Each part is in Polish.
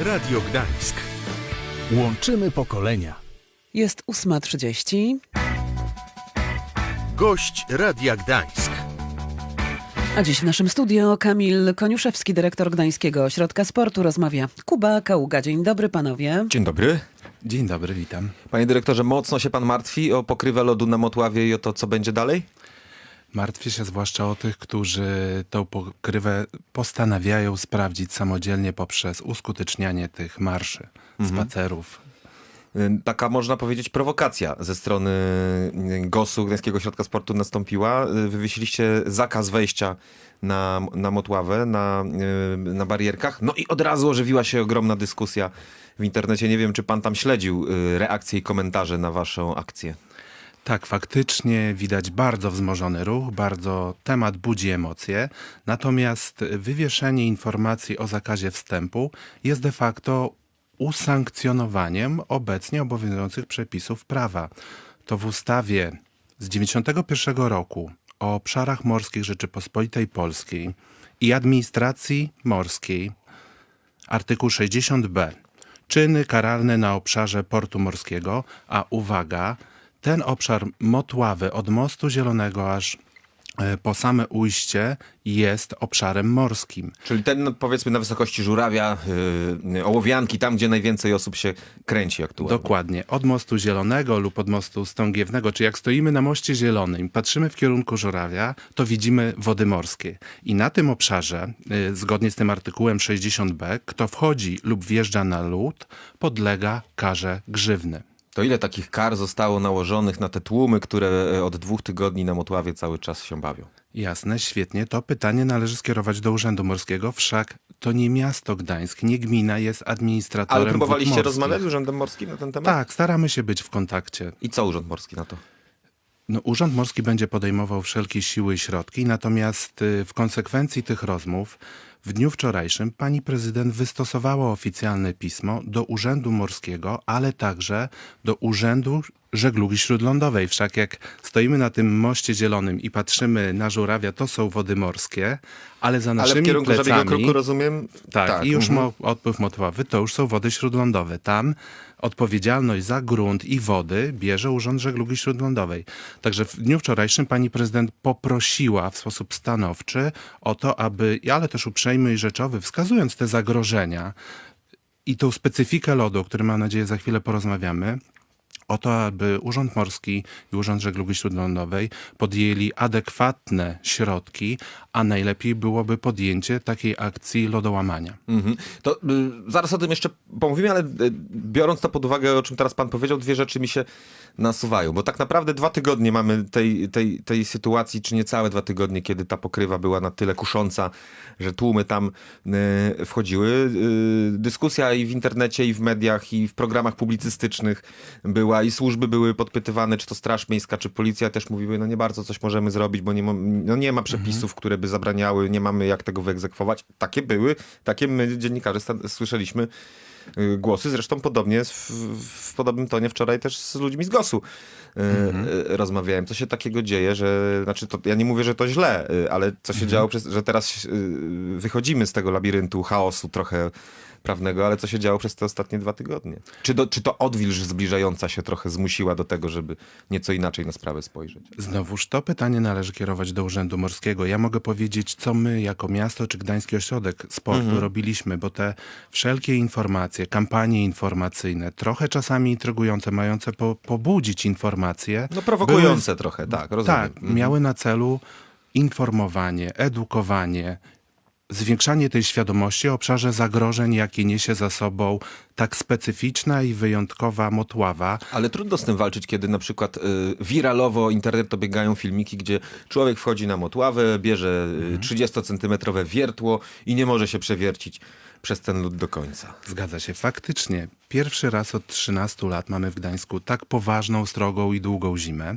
Radio Gdańsk. Łączymy pokolenia. Jest 8.30. Gość Radia Gdańsk. A dziś w naszym studio Kamil Koniuszewski, dyrektor Gdańskiego Ośrodka Sportu, rozmawia Kuba Kaługa. Dzień dobry panowie. Dzień dobry. Dzień dobry, witam. Panie dyrektorze, mocno się pan martwi o pokrywę lodu na Motławie i o to, co będzie dalej? Martwię się zwłaszcza o tych, którzy tą pokrywę postanawiają sprawdzić samodzielnie poprzez uskutecznianie tych marszy, spacerów. Y, Taka, można powiedzieć, prowokacja ze strony y, GOS-u, Gdańskiego Ośrodka Sportu nastąpiła. Y, Wywiesiliście zakaz wejścia na, na Motławę, na, na barierkach. No i od razu ożywiła się ogromna dyskusja w internecie. Nie wiem, czy pan tam śledził reakcje i komentarze na waszą akcję. Tak, faktycznie widać bardzo wzmożony ruch, bardzo temat budzi emocje, natomiast wywieszenie informacji o zakazie wstępu jest de facto usankcjonowaniem obecnie obowiązujących przepisów prawa. To w ustawie z 91 roku o obszarach morskich Rzeczypospolitej Polskiej i administracji morskiej Artykuł 60b. Czyny karalne na obszarze portu morskiego, a uwaga, ten obszar Motławy od Mostu Zielonego aż e, po same ujście jest obszarem morskim. Czyli ten, no, powiedzmy, na wysokości żurawia, y, ołowianki, tam, gdzie najwięcej osób się kręci aktualnie. Dokładnie. Od Mostu Zielonego lub od Mostu Stągiewnego, czy jak stoimy na Moście Zielonym, patrzymy w kierunku żurawia, to widzimy wody morskie. I na tym obszarze, y, zgodnie z tym artykułem 60b, kto wchodzi lub wjeżdża na lód, podlega karze grzywny. To ile takich kar zostało nałożonych na te tłumy, które e, od dwóch tygodni na Motławie cały czas się bawią? Jasne, świetnie. To pytanie należy skierować do Urzędu Morskiego, wszak to nie miasto Gdańsk, nie gmina jest administratorem Ale próbowaliście rozmawiać z Urzędem Morskim na ten temat? Tak, staramy się być w kontakcie. I co Urząd Morski na to? No, Urząd Morski będzie podejmował wszelkie siły i środki, natomiast y, w konsekwencji tych rozmów w dniu wczorajszym pani prezydent wystosowała oficjalne pismo do Urzędu Morskiego, ale także do Urzędu Żeglugi Śródlądowej. Wszak jak stoimy na tym moście zielonym i patrzymy na żurawia, to są wody morskie, ale za naszymi Ale w kierunku plecami... Kruku rozumiem? Tak, i już mo- odpływ Motławy to już są wody śródlądowe. Tam odpowiedzialność za grunt i wody bierze Urząd Żeglugi Śródlądowej. Także w dniu wczorajszym pani prezydent poprosiła w sposób stanowczy o to, aby, ale też uprzejmy i rzeczowy, wskazując te zagrożenia i tą specyfikę lodu, o którym mam nadzieję za chwilę porozmawiamy, o to, aby Urząd Morski i Urząd Żeglugi Śródlądowej podjęli adekwatne środki, a najlepiej byłoby podjęcie takiej akcji lodołamania. Mhm. To y, zaraz o tym jeszcze pomówimy, ale y, biorąc to pod uwagę, o czym teraz pan powiedział, dwie rzeczy mi się nasuwają. Bo tak naprawdę dwa tygodnie mamy tej, tej, tej sytuacji, czy niecałe dwa tygodnie, kiedy ta pokrywa była na tyle kusząca, że tłumy tam y, wchodziły. Y, dyskusja i w internecie, i w mediach, i w programach publicystycznych była, i służby były podpytywane, czy to Straż Miejska, czy Policja też mówiły, no nie bardzo coś możemy zrobić, bo nie ma, no nie ma przepisów, które by zabraniały, nie mamy jak tego wyegzekwować. Takie były, takie my dziennikarze słyszeliśmy y, głosy, zresztą podobnie w, w podobnym tonie wczoraj też z ludźmi z GOS-u y, y, rozmawiałem. Co się takiego dzieje, że, znaczy to, ja nie mówię, że to źle, ale co się działo, przez, że teraz wychodzimy z tego labiryntu chaosu trochę prawnego, ale co się działo przez te ostatnie dwa tygodnie? Czy, do, czy to odwilż zbliżająca się trochę zmusiła do tego, żeby nieco inaczej na sprawę spojrzeć? Znowuż to pytanie należy kierować do Urzędu Morskiego. Ja mogę powiedzieć, co my jako miasto czy Gdański Ośrodek Sportu robiliśmy, bo te wszelkie informacje, kampanie informacyjne, trochę czasami intrygujące, mające po, pobudzić informacje. No prowokujące trochę, tak, rozumiem. Tak, miały na celu informowanie, edukowanie, zwiększanie tej świadomości o obszarze zagrożeń, jakie niesie za sobą tak specyficzna i wyjątkowa Motława. Ale trudno z tym walczyć, kiedy na przykład y, wiralowo internet obiegają filmiki, gdzie człowiek wchodzi na motławę, bierze y, 30-centymetrowe wiertło i nie może się przewiercić przez ten lód do końca. Zgadza się. Faktycznie, pierwszy raz od 13 lat mamy w Gdańsku tak poważną, strogą i długą zimę.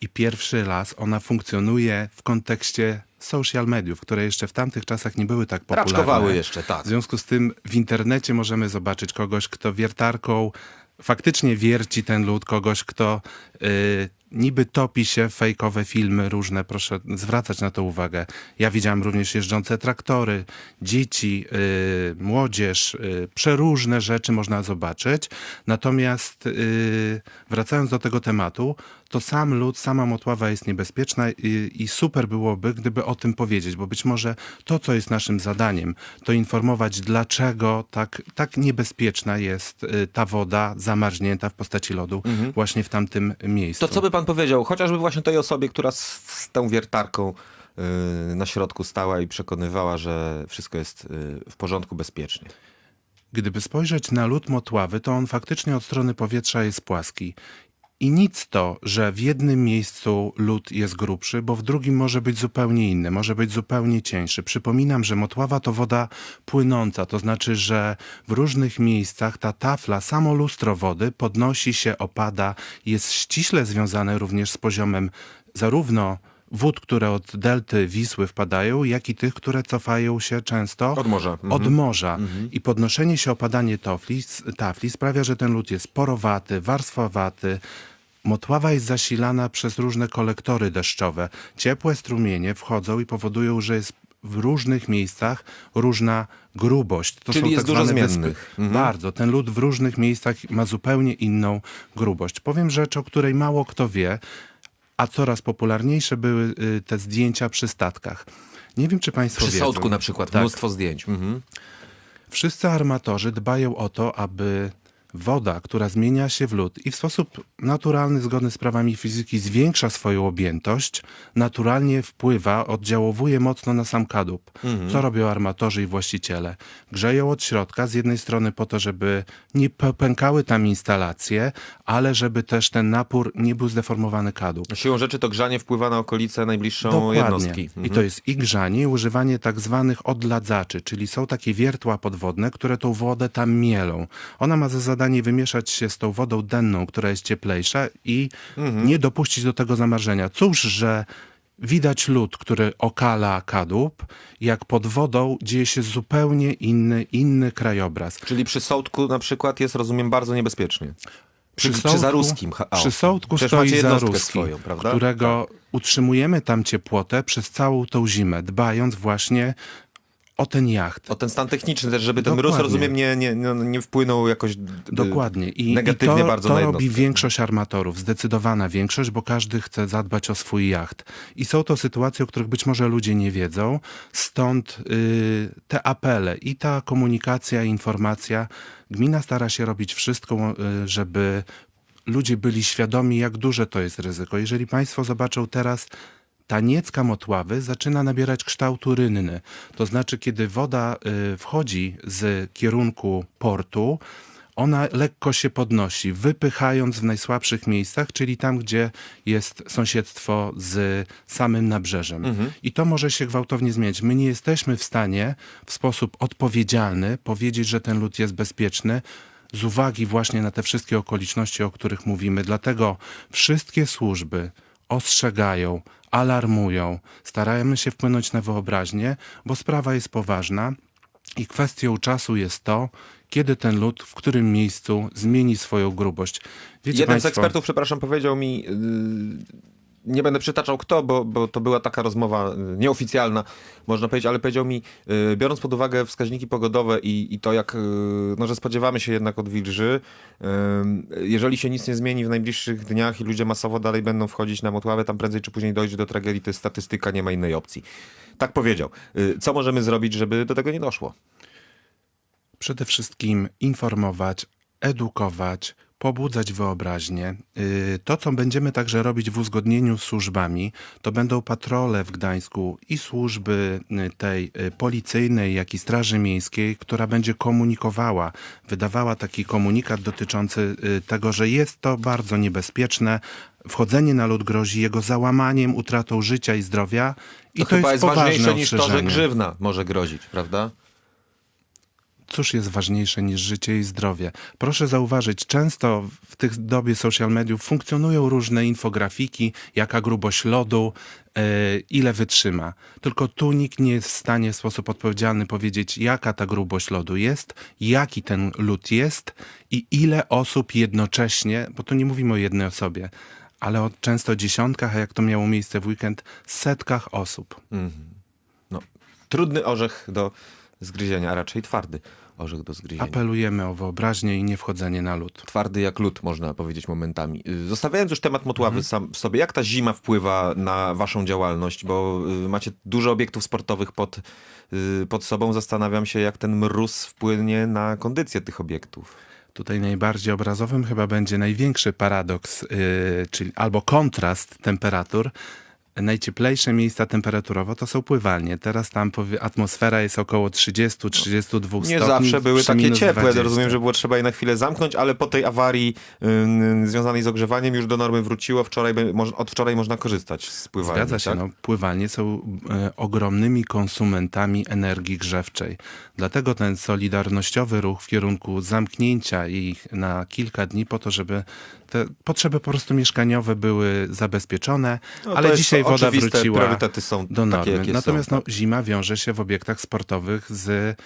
I pierwszy raz ona funkcjonuje w kontekście social mediów, które jeszcze w tamtych czasach nie były tak popularne. Raczkowały jeszcze, tak. W związku z tym w internecie możemy zobaczyć kogoś, kto wiertarką faktycznie wierci ten lód, kogoś, kto y, niby topi się w fejkowe filmy różne, proszę zwracać na to uwagę. Ja widziałem również jeżdżące traktory, dzieci, y, młodzież, y, przeróżne rzeczy można zobaczyć. Natomiast wracając do tego tematu, to sam lód, sama motława jest niebezpieczna i, i super byłoby, gdyby o tym powiedzieć, bo być może to, co jest naszym zadaniem, to informować, dlaczego tak, tak niebezpieczna jest y, ta woda zamarznięta w postaci lodu właśnie w tamtym miejscu. To co by pan powiedział, chociażby właśnie tej osobie, która z, z tą wiertarką y, na środku stała i przekonywała, że wszystko jest y, w porządku, bezpiecznie. Gdyby spojrzeć na lód motławy, to on faktycznie od strony powietrza jest płaski. I nic to, że w jednym miejscu lód jest grubszy, bo w drugim może być zupełnie inny, może być zupełnie cieńszy. Przypominam, że motława to woda płynąca, to znaczy, że w różnych miejscach ta tafla, samo lustro wody podnosi się, opada, jest ściśle związane również z poziomem zarówno wód, które od delty Wisły wpadają, jak i tych, które cofają się często Od morza. Mhm. od morza. I podnoszenie się, opadanie tafli, tafli sprawia, że ten lód jest porowaty, warstwowaty. Motława jest zasilana przez różne kolektory deszczowe. Ciepłe strumienie wchodzą i powodują, że jest w różnych miejscach różna grubość. To Czyli są jest tak dużo zmiennych. Wyspy. Bardzo. Ten lód w różnych miejscach ma zupełnie inną grubość. Powiem rzecz, o której mało kto wie, a coraz popularniejsze były y, te zdjęcia przy statkach. Nie wiem, czy Państwo Przy wiedzą. Sołtku na przykład, Tak. mnóstwo zdjęć. Mhm. Wszyscy armatorzy dbają o to, aby woda, która zmienia się w lód i w sposób naturalny, zgodny z prawami fizyki, zwiększa swoją objętość, naturalnie wpływa, oddziałowuje mocno na sam kadłub. Co robią armatorzy i właściciele? Grzeją od środka, z jednej strony po to, żeby nie pękały tam instalacje, ale żeby też ten napór nie był zdeformowany kadłub. Siłą rzeczy to grzanie wpływa na okolicę najbliższą jednostki. Mhm. I to jest i grzanie, i używanie tak zwanych odladzaczy, czyli są takie wiertła podwodne, które tą wodę tam mielą. Ona ma za zadanie wymieszać się z tą wodą denną, która jest cieplejsza i Mhm. nie dopuścić do tego zamarzenia. Cóż, że widać lód, który okala kadłub, jak pod wodą dzieje się zupełnie inny, inny krajobraz. Czyli przy Sołtku na przykład jest, rozumiem, bardzo niebezpiecznie. Przy, przy, Sołtku- Zaruskim. ha- o. Przy Sołtku stoi Zaruski, swoją, prawda? którego utrzymujemy tam ciepłotę przez całą tą zimę, dbając właśnie o ten jacht. O ten stan techniczny też, żeby ten mróz, Dokładnie. rozumiem, nie, nie, nie, nie wpłynął jakoś d- Dokładnie. I, negatywnie i to, bardzo to na robi większość armatorów, zdecydowana większość, bo każdy chce zadbać o swój jacht. I są to sytuacje, o których być może ludzie nie wiedzą, stąd y, te apele i ta komunikacja, informacja. Gmina stara się robić wszystko, y, żeby ludzie byli świadomi, jak duże to jest ryzyko. Jeżeli Państwo zobaczą teraz ta niecka motławy zaczyna nabierać kształtu rynny. To znaczy, kiedy woda y, wchodzi z kierunku portu, ona lekko się podnosi, wypychając w najsłabszych miejscach, czyli tam, gdzie jest sąsiedztwo z samym nabrzeżem. I to może się gwałtownie zmieniać. My nie jesteśmy w stanie w sposób odpowiedzialny powiedzieć, że ten lód jest bezpieczny, z uwagi właśnie na te wszystkie okoliczności, o których mówimy. Dlatego wszystkie służby ostrzegają, alarmują, staramy się wpłynąć na wyobraźnię, bo sprawa jest poważna i kwestią czasu jest to, kiedy ten lód w którym miejscu zmieni swoją grubość. Wiecie Jeden państwo, z ekspertów, przepraszam, powiedział mi, yy, nie będę przytaczał kto, bo, bo to była taka rozmowa yy, nieoficjalna, można powiedzieć, ale powiedział mi, yy, biorąc pod uwagę wskaźniki pogodowe i, i to, jak, yy, no, że spodziewamy się jednak odwilży, jeżeli się nic nie zmieni w najbliższych dniach i ludzie masowo dalej będą wchodzić na motławę, tam prędzej czy później dojdzie do tragedii, to jest statystyka, nie ma innej opcji. Tak powiedział. Co możemy zrobić, żeby do tego nie doszło? przede wszystkim informować, edukować, pobudzać wyobraźnię. Yy, To, co będziemy także robić w uzgodnieniu z służbami, to będą patrole w Gdańsku i służby y, tej y, policyjnej, jak i Straży Miejskiej, która będzie komunikowała, wydawała taki komunikat dotyczący y, tego, że jest to bardzo niebezpieczne. Wchodzenie na lód grozi jego załamaniem, utratą życia i zdrowia. I To, to, chyba jest, jest ważniejsze niż to, że grzywna może grozić, prawda? Cóż jest ważniejsze niż życie i zdrowie? Proszę zauważyć, często w tych dobie social mediów funkcjonują różne infografiki, jaka grubość lodu, e, ile wytrzyma. Tylko tu nikt nie jest w stanie w sposób odpowiedzialny powiedzieć, jaka ta grubość lodu jest, jaki ten lód jest i ile osób jednocześnie, bo tu nie mówimy o jednej osobie, ale o często dziesiątkach, a jak to miało miejsce w weekend, setkach osób. No, trudny orzech do zgryzienia, a raczej twardy orzech do zgryzienia. Apelujemy o wyobraźnię i nie wchodzenie na lód. Twardy jak lód, można powiedzieć momentami. Y, Zostawiając już temat motławy sam w sobie, jak ta zima wpływa na waszą działalność? Bo y, macie dużo obiektów sportowych pod, y, pod sobą. Zastanawiam się, jak ten mróz wpłynie na kondycję tych obiektów. Tutaj najbardziej obrazowym chyba będzie największy paradoks, yy, czyli albo kontrast temperatur. Najcieplejsze miejsca temperaturowo to są pływalnie. Teraz tam atmosfera jest około 30-32 Nie stopni. zawsze były takie ciepłe. 20. Rozumiem, że było trzeba je na chwilę zamknąć, ale po tej awarii y, związanej z ogrzewaniem już do normy wróciło. Wczoraj, od wczoraj można korzystać z pływalni. Zgadza się, tak? no, pływalnie są e, ogromnymi konsumentami energii grzewczej. Dlatego ten solidarnościowy ruch w kierunku zamknięcia ich na kilka dni po to, żeby te potrzeby po prostu mieszkaniowe były zabezpieczone, No, ale dzisiaj woda oczywiste, wróciła priorytety są do takie, normy. jakie Natomiast są, no, zima wiąże się w obiektach sportowych z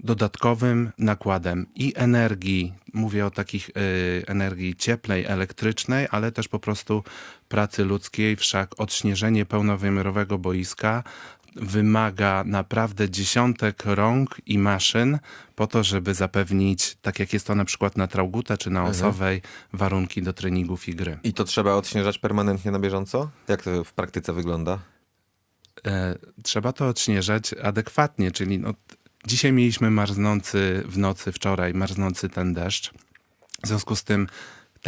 dodatkowym nakładem i energii, mówię o takich y, energii cieplnej, elektrycznej, ale też po prostu pracy ludzkiej, wszak odśnieżenie pełnowymiarowego boiska wymaga naprawdę dziesiątek rąk i maszyn po to, żeby zapewnić, tak jak jest to na przykład na Trauguta czy na Osowej, warunki do treningów i gry. I to trzeba odśnieżać permanentnie na bieżąco? Jak to w praktyce wygląda? e, trzeba to odśnieżać adekwatnie, czyli no, dzisiaj mieliśmy marznący w nocy, wczoraj marznący ten deszcz. W związku z tym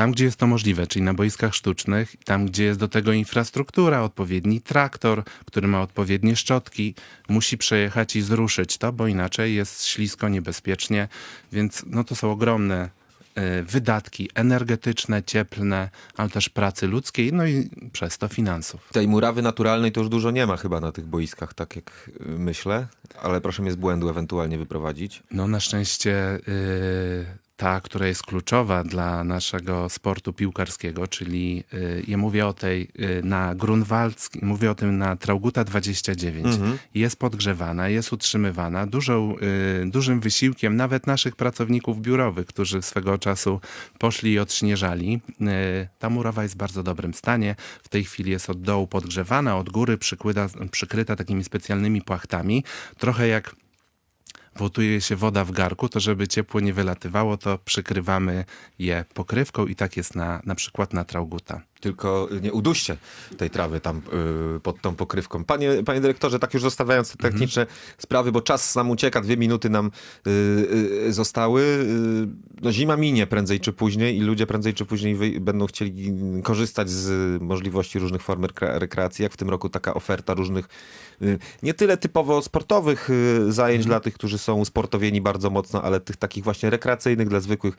tam, gdzie jest to możliwe, czyli na boiskach sztucznych, tam, gdzie jest do tego infrastruktura, odpowiedni traktor, który ma odpowiednie szczotki, musi przejechać i zruszyć to, bo inaczej jest ślisko, niebezpiecznie, więc no, to są ogromne e, wydatki energetyczne, cieplne, ale też pracy ludzkiej, no i przez to finansów. Tej murawy naturalnej to już dużo nie ma chyba na tych boiskach, tak jak y, myślę, ale proszę mnie z błędu ewentualnie wyprowadzić. No na szczęście y, ta, która jest kluczowa dla naszego sportu piłkarskiego, czyli y, ja mówię o tej y, na Grunwaldzki, mówię o tym na Trauguta 29. Jest podgrzewana, jest utrzymywana dużą, y, dużym wysiłkiem nawet naszych pracowników biurowych, którzy swego czasu poszli i odśnieżali. Ta murawa jest w bardzo dobrym stanie. W tej chwili jest od dołu podgrzewana, od góry przykryta, przykryta takimi specjalnymi płachtami. Trochę jak wotuje się woda w garku, to żeby ciepło nie wylatywało, to przykrywamy je pokrywką i tak jest na, na przykład na Trauguta. Tylko nie uduście tej trawy tam y, pod tą pokrywką. Panie, panie dyrektorze, tak już zostawiając te techniczne sprawy, bo czas nam ucieka, dwie minuty nam y, y, zostały. No zima minie prędzej czy później i ludzie prędzej czy później wy, będą chcieli korzystać z możliwości różnych form rekre, rekreacji, jak w tym roku taka oferta różnych nie tyle typowo sportowych zajęć dla tych, którzy są usportowieni bardzo mocno, ale tych takich właśnie rekreacyjnych dla zwykłych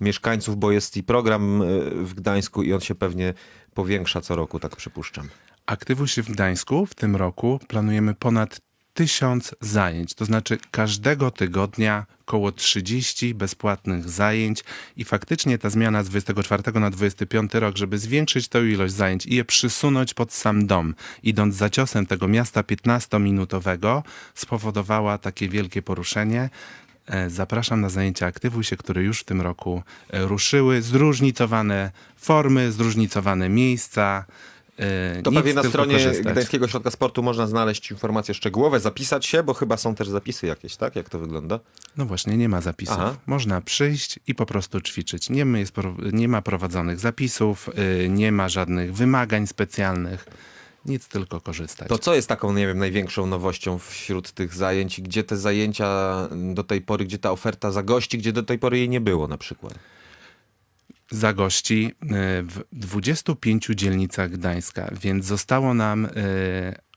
mieszkańców, bo jest i program w Gdańsku i on się pewnie powiększa co roku, tak przypuszczam. Aktywuj się w Gdańsku w tym roku planujemy ponad tysiąc zajęć, to znaczy każdego tygodnia około 30 bezpłatnych zajęć i faktycznie ta zmiana z 24 na 25 rok, żeby zwiększyć tę ilość zajęć i je przysunąć pod sam dom, idąc za ciosem tego miasta 15-minutowego, spowodowała takie wielkie poruszenie. E, Zapraszam na zajęcia Aktywuj się, które już w tym roku e, ruszyły. Zróżnicowane formy, zróżnicowane miejsca. E, To pewnie na stronie korzystać. Gdańskiego Ośrodka Sportu można znaleźć informacje szczegółowe, zapisać się, bo chyba są też zapisy jakieś, tak? Jak to wygląda? No właśnie, nie ma zapisów. Aha. Można przyjść i po prostu ćwiczyć. Nie, ma- jest, nie ma prowadzonych zapisów, y, nie ma żadnych wymagań specjalnych. Nic, tylko korzystać. To co jest taką, nie wiem, największą nowością wśród tych zajęć? Gdzie te zajęcia do tej pory, gdzie ta oferta zagości, gdzie do tej pory jej nie było na przykład? Zagości y, w 25 dzielnicach Gdańska, więc zostało nam y,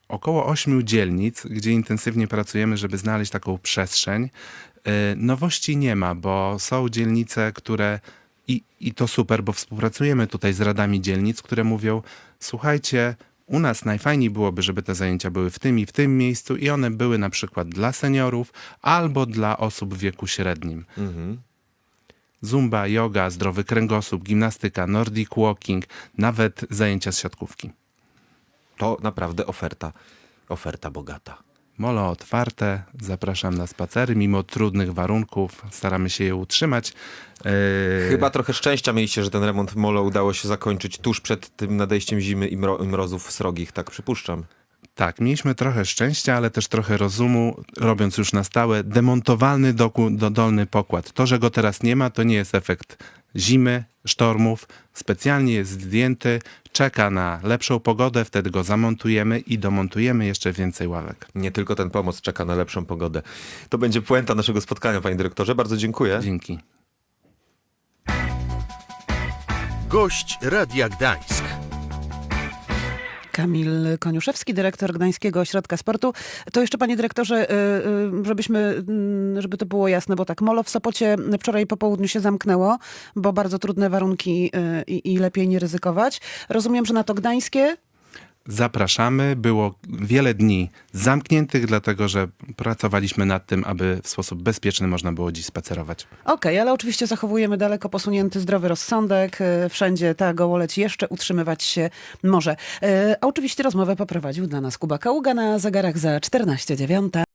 około 8 dzielnic, gdzie intensywnie pracujemy, żeby znaleźć taką przestrzeń. Y, Nowości nie ma, bo są dzielnice, które i, i to super, bo współpracujemy tutaj z radami dzielnic, które mówią: Słuchajcie, u nas najfajniej byłoby, żeby te zajęcia były w tym i w tym miejscu, i one były na przykład dla seniorów albo dla osób w wieku średnim. Zumba, yoga, zdrowy kręgosłup, gimnastyka, nordic walking, nawet zajęcia z siatkówki. To naprawdę oferta, oferta bogata. Molo otwarte, zapraszam na spacery, mimo trudnych warunków, staramy się je utrzymać. E, Chyba trochę szczęścia mieliście, że ten remont molo udało się zakończyć tuż przed tym nadejściem zimy i, mro, i mrozów srogich, tak przypuszczam. Tak, mieliśmy trochę szczęścia, ale też trochę rozumu, robiąc już na stałe demontowalny doku, do dolny pokład. To, że go teraz nie ma, to nie jest efekt zimy, sztormów. Specjalnie jest zdjęty, czeka na lepszą pogodę, wtedy go zamontujemy i domontujemy jeszcze więcej ławek. Nie tylko ten pomoc czeka na lepszą pogodę. To będzie puenta naszego spotkania, panie dyrektorze. Bardzo dziękuję. Dzięki. Gość Radia Gdańsk. Kamil Koniuszewski, dyrektor Gdańskiego Ośrodka Sportu. To jeszcze, panie dyrektorze, y, y, żebyśmy, mm, żeby to było jasne, bo tak, Molo w Sopocie wczoraj po południu się zamknęło, bo bardzo trudne warunki y, i, i lepiej nie ryzykować. Rozumiem, że na to Gdańskie Zapraszamy. Było wiele dni zamkniętych, dlatego że pracowaliśmy nad tym, aby w sposób bezpieczny można było dziś spacerować. Okej, ale oczywiście zachowujemy daleko posunięty zdrowy rozsądek. E, Wszędzie ta gołoleć jeszcze utrzymywać się może. E, A oczywiście rozmowę poprowadził dla nas Kuba Kaługa na zegarach za 14.09.